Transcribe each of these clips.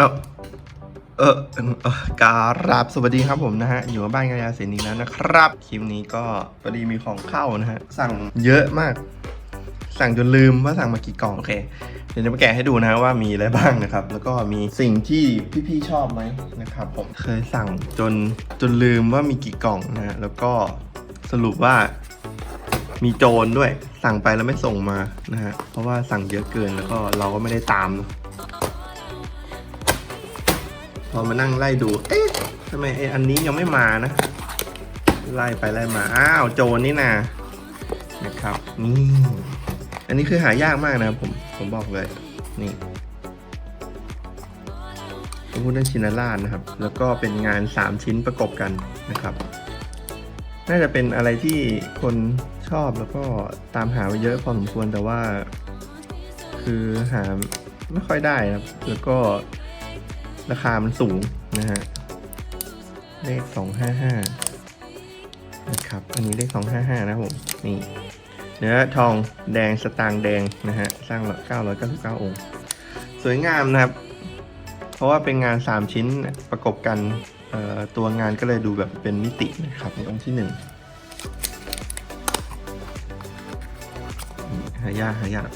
เออเออเออการาบสวัสดีครับผมนะฮะ อยู่กับบ้านกายาเสนีแล้วนะครับ คลิปนี้ก็พอดีมีของเข้านะฮะ สั่งเยอะมาก สั่งจนลืมว่าสั่งมากี่กล่อง โอเค เดี๋ยวจะมาแกะให้ดูนะว่ามีอะไรบ้างนะครับ แล้วก็มีสิ่งที่พี่ๆชอบไหมนะครับผม เคยสั่งจนจนลืมว่ามีกี่กล่องนะฮะ แล้วก็สรุปว่ามีโจรด้วย สั่งไปแล้วไม่ส่งมานะฮะ เพราะว่าสั่งเยอะเกินแล้วก็เราก็ไม่ได้ตามเพอมานั่งไล่ดู เอ๊ะทำไมไอ้อันนี้ยังไม่มานะ ไล่ไปไล่มา อ้าว โจรนี่นานะครับ นี่ อันนี้คือหายากมากนะครับผม ผมบอกเลย นี่พระพุทธชินราชนะครับ แล้วก็เป็นงาน 3 ชิ้นประกบกันนะครับ น่าจะเป็นอะไรที่คนชอบแล้วก็ตามหาไว้เยอะพอสมควรแต่ว่า คือหาไม่ค่อยได้ครับ แล้วก็ ราคามันสูงนะฮะ เลขสองห้าห้านะครับ อันนี้เลขสองห้าห้านะผม นี่ เนื้อทองแดงสตางแดงนะฮะ สร้าง999องค์ สวยงามนะครับ เพราะว่าเป็นงาน3ชิ้นประกบกันตัวงานก็เลยดูแบบเป็นมิตินะครับในองค์ที่1หายากหายาก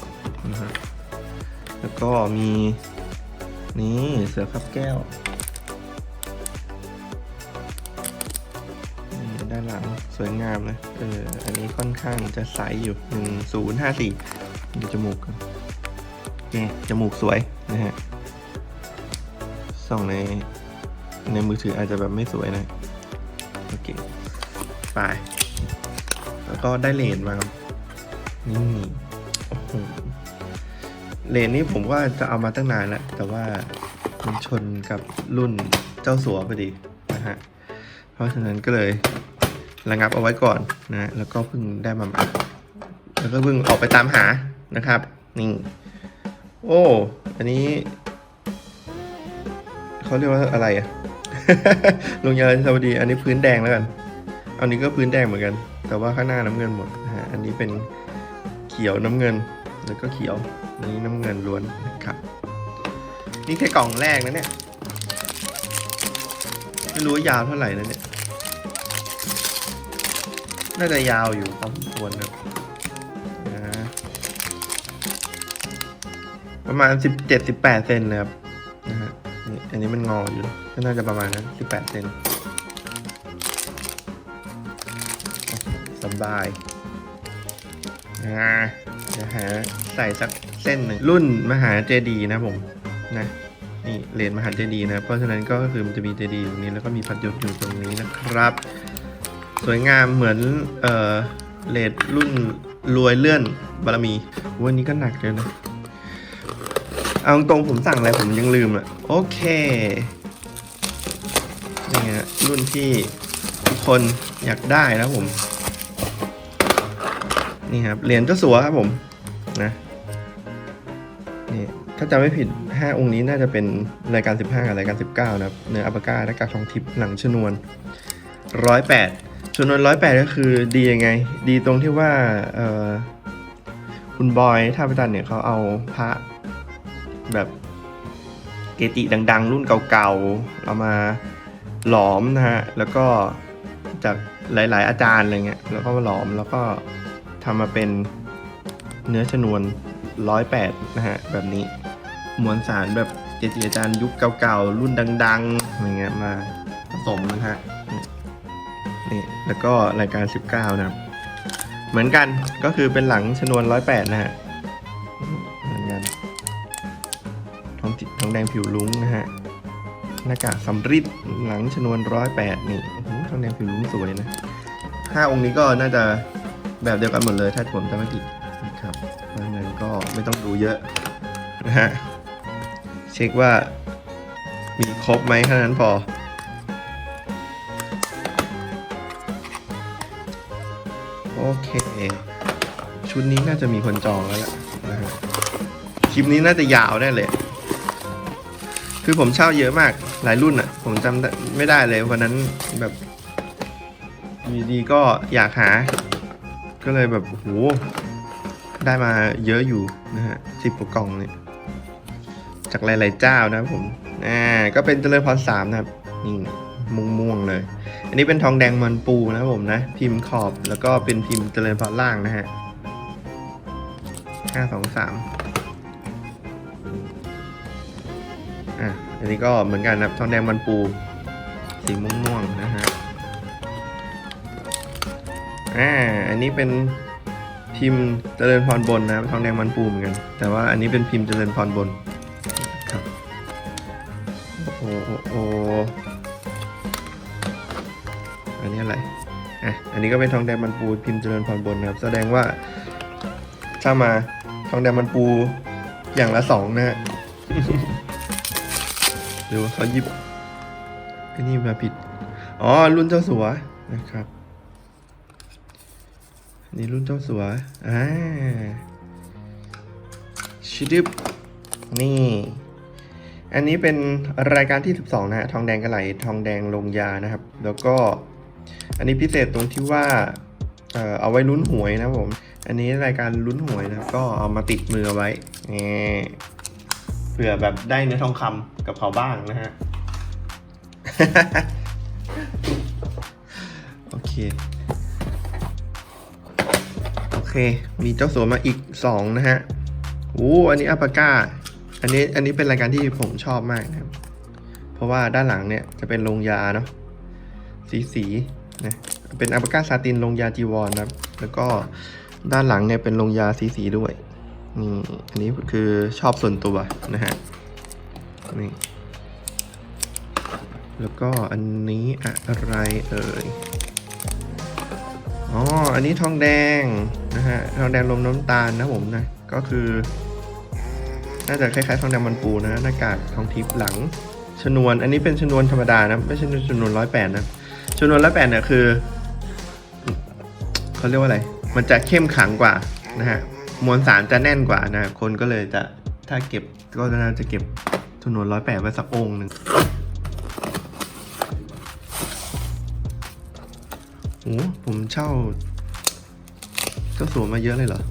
นะฮะแล้วก็มี นี่เสือขับแก้วด้านหลังสวยงามนะ เออ อันนี้ค่อนข้างจะใสอยู่หนึ่งศูนย์ห้าสี่ดูจมูกกันนี่จมูกสวยนะฮะ ส่องในในมือถืออาจจะแบบไม่สวยนะ โอเค ไป แล้วก็ได้เลนมาครับนี่โอ้โห เลนนี้ผมว่าจะเอามาตั้งนานแล้ว แต่ว่ามันชนกับรุ่นเจ้าสัวพอดีนะฮะ เพราะฉะนั้นก็เลยระงับเอาไว้ก่อนนะแล้วก็เพิ่งได้มาใหม่แล้วก็เพิ่งออกไปตามหานะครับ นี่ โอ้ อันนี้เขาเรียกว่าอะไรอะลุงยาสวัสดี อันนี้พื้นแดงแล้วกัน อันนี้ก็พื้นแดงเหมือนกัน แต่ว่าข้างหน้าน้ำเงินหมดนะฮะ อันนี้เป็นเขียวน้ำเงิน แล้วก็เขียว นนี้น้ำเงินล้วนนะครับ นี่แค่กล่องแรกนะเนี่ย ไม่รู้ว่ายาวเท่าไหร่นะเนี่ย น่าจะยาวอยู่พอสมควรครับนะประมาณสิบเจ็ดสิบแปดเซนนะครับนะฮะนี่อันนี้มันงออยู่ก็น่าจะประมาณนั้นสิบแปดเซนสบาย อ่าเดี๋ยวหาใส่สักเส้นหนึ่งรุ่นมหาเจดีย์นะผมนะนี่เหรียญมหาเจดีย์นะ เพราะฉะนั้นก็คือมันจะมีเจดีย์ตรงนี้แล้วก็มีพัดยศอยู่ตรงนี้นะครับ สวยงามเหมือนเออเลดรุ่นรวยเลื่อนบารมีวันนี้ก็หนักเลยนะเอาตรงผมสั่งอะไรผมยังลืมอะโอเคนี่ฮะรุ่นที่ทุกคนอยากได้นะผม นี่ครับเหรียญเจ้าสัวครับผมนะนี่ถ้าจำไม่ผิด 5 องค์นี้น่าจะเป็นรายการ 15 กับรายการ 19 นะครับเนื้ออัปปาก้าและกาทองทิพย์หลังชนวน 108 ชนวน 108 ก็คือดียังไง ดีตรงที่ว่าคุณบอยท่าประจันเนี่ยเขาเอาพระแบบเกจิดังๆ รุ่นเก่าๆ เอามาหลอมนะฮะ แล้วก็จากหลายๆอาจารย์อะไรเงี้ย แล้วก็มาหลอมแล้วก็ ทำมาเป็นเนื้อชนวนร้อยแปดนะฮะ แบบนี้มวลสารแบบเกจิอาจารย์ยุคเก่าๆ รุ่นดังๆอะไรเงี้ยมาผสมนะฮะนี่แล้วก็รายการ 19 นะครับ เหมือนกันก็คือเป็นหลังชนวนร้อยแปดนะฮะเหมือนกันทองจิทองแดงผิวลุ้งนะฮะหน้ากากสำริดหลังชนวนร้อยแปดนี่โอ้โหทองแดงผิวลุ้งสวยนะห้าองค์นี้ก็น่าจะ แบบเดียวกันหมดเลยถ้าผมจำไม่ผิดนะครับเพราะฉะนั้นก็ไม่ต้องดูเยอะนะฮะเช็คว่ามีครบไหมแค่นั้นพอโอเค ชุดนี้น่าจะมีคนจองแล้วแหละนะฮะคลิปนี้น่าจะยาวแน่เลย คือผมเช่าเยอะมากหลายรุ่นอะ่ะ ผมจำไม่ได้เลยวันนั้นแบบ ดีๆก็อยากหา ก็เลยแบบโอ้โหได้มาเยอะอยู่นะฮะสิบกว่ากล่องเนี่ยจากหลาย ๆ เจ้านะผมอ่าก็เป็นเจริญพรสามนะครับนี่ม่วงๆเลย อันนี้เป็นทองแดงมันปูนะผมนะ พิมพ์ขอบแล้วก็เป็นพิมพ์เจริญพรล่างนะฮะห้าสองสามอะอันนี้ก็เหมือนกันนะทองแดงมันปู สีม่วงๆนะฮะ อ่า อันนี้เป็นพิมพ์เจริญพรบนนะครับทองแดงมันปูเหมือนกัน แต่ว่าอันนี้เป็นพิมพ์เจริญพรบนครับ โอ้โหโอ้โหอันนี้อะไรอะอันนี้ก็เป็นทองแดงมันปูพิมพ์เจริญพรบนนะครับ แสดงว่าถ้ามาทองแดงมันปูอย่างละสองนะฮะหรือว่าเขาหยิบอ้นี่มาผิด อ๋อ รุ่นเจ้าสัวนะครับ นี่รุ่นเจ้าสัว อ่า ชิดิบ นี่ อันนี้เป็นรายการที่ 12 นะฮะ ทองแดงกระไหล ทองแดงลงยานะครับ แล้วก็ อันนี้พิเศษตรงที่ว่า เอ่อ เอาไว้ลุ้นหวยนะผม อันนี้รายการลุ้นหวยนะ ก็เอามาติดมือไว้นี่เผื่อแบบได้เนื้อทองคำกับเขาบ้างนะฮะ โอเค มีเจ้าสัวมาอีก 2 นะฮะโอ้อันนี้อัปปาก้า อันนี้ อันนี้เป็นรายการที่ผมชอบมากนะครับ เพราะว่าด้านหลังเนี่ยจะเป็นโรงยาเนาะ สีสีนะ เป็นอัปปาก้าซาตินโรงยาจีวรนครับ แล้วก็ด้านหลังเนี่ยเป็นโรงยาสีสีด้วย นี่ อันนี้คือชอบส่วนตัวนะฮะ นี่ แล้วก็อันนี้อะไรเอ่ย อ๋อ อันนี้ทองแดงนะฮะ ทองแดงลมน้ำตาลนะผมนะ ก็คือ น่าจะคล้ายๆทองแดงมันปูนะ หน้ากากทองทิพย์หลัง ชนวน อันนี้เป็นชนวนธรรมดานะ ไม่ใช่ชนวนร้อยแปดนะ ชนวนร้อยแปดเนี่ยคือเขาเรียกว่าอะไร มันจะเข้มขังกว่านะฮะ มวลสารจะแน่นกว่านะ คนก็เลยจะ ถ้าเก็บก็น่าจะเก็บชนวนร้อยแปดไว้สักองค์หนึ่ง โอ้ผมเช่า เจ้าสัวมาเยอะเลยเหรอ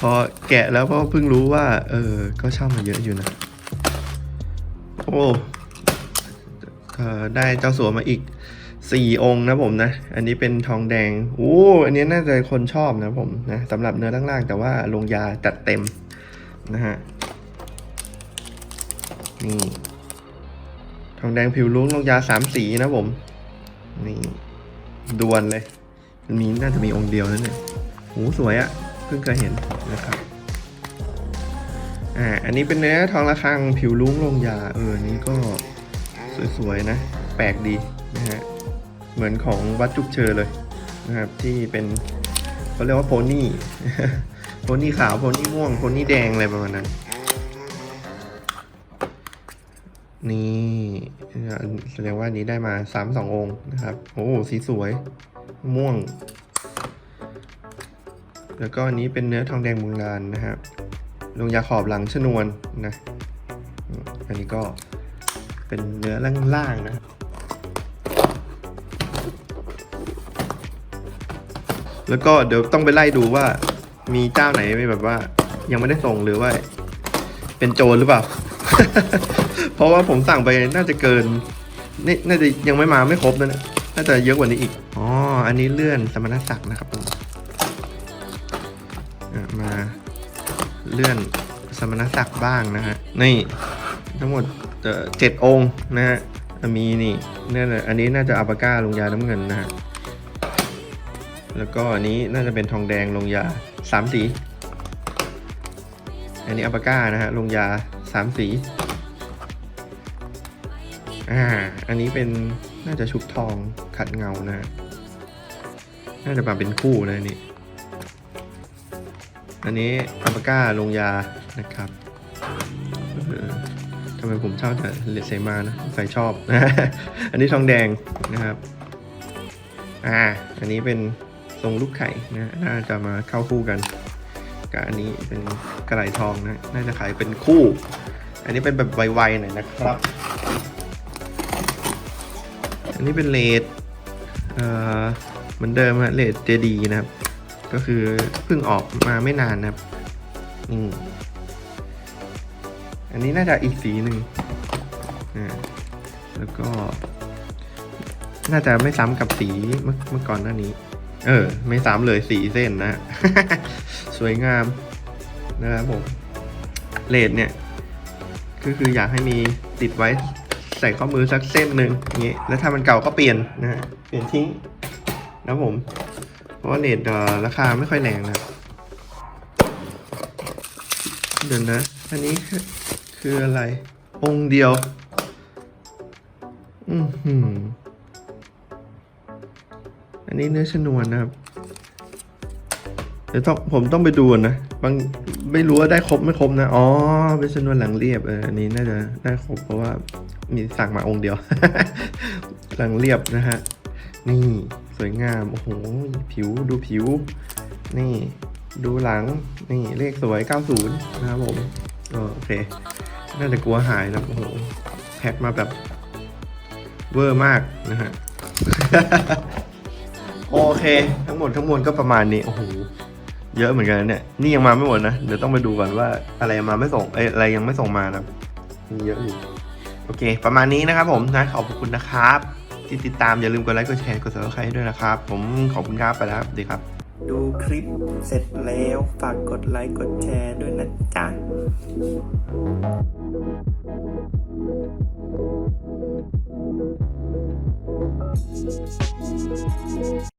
พอแกะแล้วก็เพิ่งรู้ว่า เออ ก็เช่ามาเยอะอยู่นะ โอ้ได้เจ้าสัวมาอีกสี่องค์นะผมนะ อันนี้เป็นทองแดงโอ้อันนี้น่าจะคนชอบนะผมนะสำหรับเนื้อล่างๆ แต่ว่าลงยาจัดเต็มนะฮะ นี่ ทองแดงผิวลุ้งลงยาสามสีนะผม นี่ดวนเลยมันมีน่าจะมีองค์เดียวนั่นเนี่ยโหสวยอะ่ะ เพิ่งเคยเห็นนะครับ อ่า อันนี้เป็นเนื้อทองระฆังผิวลุ้งลงยา เออ นี่ก็สวยๆนะ แปลกดีนะฮะ เหมือนของวัดจุกเชอเลยนะครับ ที่เป็นเขาเรียกว่าโพนี่ โพนี่ขาว โพนี่ม่วง โพนี่แดงอะไรประมาณนั้น นี่แสดงว่านี้ได้มาสามสององค์นะครับ โอ้สีสวย ม่วง แล้วก็อันนี้เป็นเนื้อทองแดงโบราณนะครับลงยาขอบหลังชนวนนะ อันนี้ก็เป็นเนื้อล่างๆนะแล้วก็เดี๋ยวต้องไปไล่ดูว่ามีเจ้าไหนไม่แบบว่า ยังไม่ได้ส่งหรือว่า เป็นโจรหรือเปล่า เพราะว่าผมสั่งไปน่าจะเกินนี่น่าจะยังไม่มาไม่ครบนะเนี่ยน่าจะเยอะกว่านี้อีก อ๋อ อันนี้เลื่อนสมณศักดิ์นะครับผมมาเลื่อนสมณศักดิ์บ้างนะฮะ นี่ทั้งหมดเจ็ดองค์นะฮะ มีนี่นี่นอันนี้น่าจะอัปปาก้าลงยาน้ำเงินนะฮะ แล้วก็อันนี้น่าจะเป็นทองแดงลงยาสามสี อันนี้อัปปาก้านะฮะลงยา สามสี อ่า อันนี้เป็นน่าจะชุบทองขัดเงานะ น่าจะมาเป็นคู่นะนี่ อันนี้อัปปาก้าลงยานะครับทำไมผมชอบแต่เลดเซมานะใส่ชอบนะ อันนี้ทองแดงนะครับ อ่า อันนี้เป็นทรงลูกไข่นะ น่าจะมาเข้าคู่กันกับอันนี้เป็น ระไหลทองนะน่าจะขายเป็นคู่ อันนี้เป็นแบบไวๆหน่อยนะครับ อันนี้เป็นเลดเอ่อเหมือนเดิมฮะเลดเจดีนะครับ ก็คือเพิ่งออกมาไม่นานนะครับอืมอันนี้น่าจะอีกสีหนึ่งอ่าแล้วก็ น่าจะไม่ซ้ำกับสีเมื่อก่อนหน้านี้ เออ ไม่ซ้ำเลยสีเส้นนะ สวยงาม นะครับผมเลดเนี่ยก็คืออยากให้มีติดไว้ใส่ข้อมือสักเส้นหนึ่งอย่างงี้แล้วถ้ามันเก่าก็เปลี่ยนนะฮะเปลี่ยนทิ้งนะผม เพราะว่าเลดเอ่อราคาไม่ค่อยแรงนะเดี๋ยวนะ อันนี้คือคืออะไร องค์เดียว อือหืออันนี้เนื้อชนวนนะครับ เดี๋ยวต้องผมต้องไปดูนะบางไม่รู้ว่าได้ครบไม่ครบนะ อ๋อเป็นชนวนหลังเรียบเอออันนี้น่าจะได้ครบเพราะว่ามีสั่งมาองค์เดียว หลังเรียบนะฮะ นี่สวยงาม โอ้โห ผิวดูผิว นี่ ดูหลัง นี่เลขสวย 90 นะครับผมโอเค น่าจะกลัวหายนะ โอ้โห แพ็คมาแบบเวอร์มากนะฮะ โอเค ทั้งหมดทั้งมวลก็ประมาณนี้ โอ้โห เยอะเหมือนกันเนี่ย นี่ยังมาไม่หมดนะ เดี๋ยวต้องไปดูก่อนว่าอะไรมาไม่ส่ง เอ้อะไรยังไม่ส่งมานะมีเยอะอยู่ โอเค ประมาณนี้นะครับผมนะ ขอบคุณนะครับ ที่ติดตามอย่าลืมกดไลค์ กดแชร์ กดซับสไครต์ด้วยนะครับ ผมขอบคุณครับไปแล้วครับดีครับ ดูคลิปเสร็จแล้วฝากกดไลค์ กดแชร์ด้วยนะจ๊ะ